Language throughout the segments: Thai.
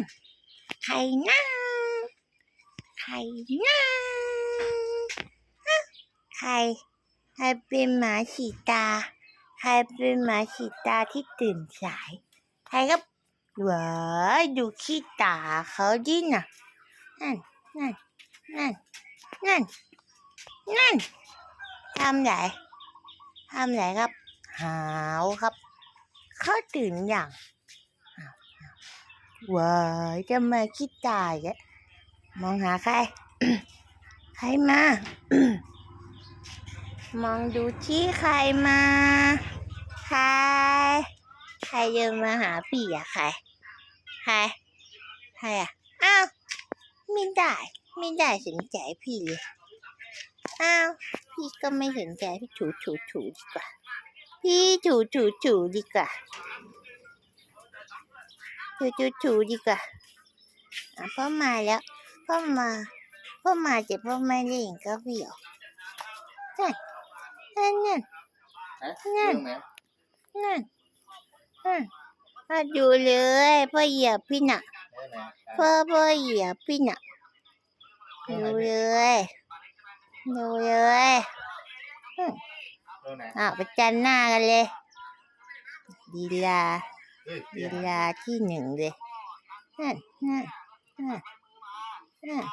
นะใครนะฮะใครใครเป็นหมาสีตา ใครเป็นหมาสีตาที่ตื่นสาย ใครครับว้ายดูขี้ตาเขาดิน่ะ นั่น นั่น นั่น นั่น นั่น ทำไรทำไรครับ หาวครับ เขาตื่นอย่าง ว้ายจะมาขี้ตายแกมองหาใคร ใครมา มองดูที่ใครมา ใคร ใครเดินมาหาพี่อะใคร ใคร ใครอะอ้าวไม่ได้ ไม่ได้สนใจพี่เลยอ้าวพี่ก็ไม่สนใจพี่ถูถูถูดีกว่า พี่ถูถูถูดีกว่า ถูถูถูดีกว่าอะพ่อมาแล้วพ่อมาพ่อมาแต่พ่อไม่เล่นก็พี่หรอกนั่นนั่นนั่นฮะเรื่องไหนนั่นนั่นพ่อดูเลยพ่อเหยียบพี่น่ะเรื่องไหนอะพ่อพ่อเหยียบพี่น่ะดูเลยดูเลยเรื่องไหนอะประจันหน้ากันเลยดีลา เฮ้ยดีลาที่หนึ่งเลยนั่นนั่นนั่นนั่น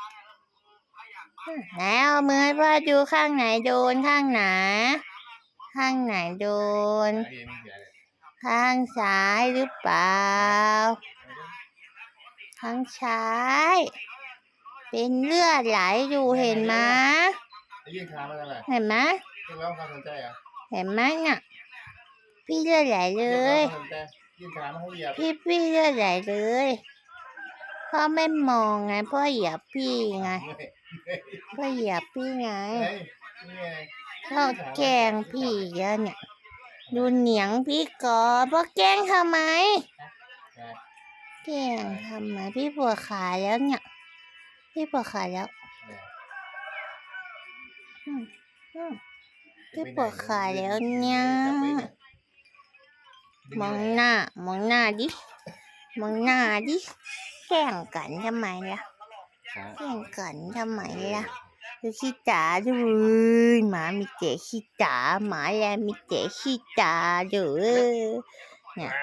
นั่นไหนเอามือให้พ่อดูข้างไหนโดนข้างไหน ข้างไหนโดนเฮ้ยไม่เสียเลยข้างซ้ายหรือเปล่า ข้างซ้าย เป็นเลือดไหลอยู่เห็นไหมไอ้ยื่นขามาทำไมเห็นไหมเรียกร้องความสนใจเหรอะเห็นไหมน่ะพี่เลือดไหลเลเรียกร้อง ยความสนใจยื่นขามาให้เหยียบพี่พี่เลือดไหลเลยพ่อไม่มองไงพ่อเหยียบพี่ไงเฮ้ยพ่อเหยียบพี่ไงเฮ้ยนี่ไงพ่อแกล้งพี่เยอะเนี่ย ดูเหนียงพี่ก่อนพ่อแกล้งทำไมนะแกล้งทำไมพี่ปวดขาแล้วเนี่ย พี่ปวดขาแล้วเนี่ยอืมอืมพี่ปวดขาแล้วเนี่ยจับไว้เนี่ย มองหน้า มองหน้าดิ มองหน้าดิ แกล้งกันทำไมล่ะ แกล้งกันทำไมล่ะดูขี้ตาดูหมามีเจ๋ขี้ตาหมาแลมีเจ๋ขี้ตาดูเนี่ย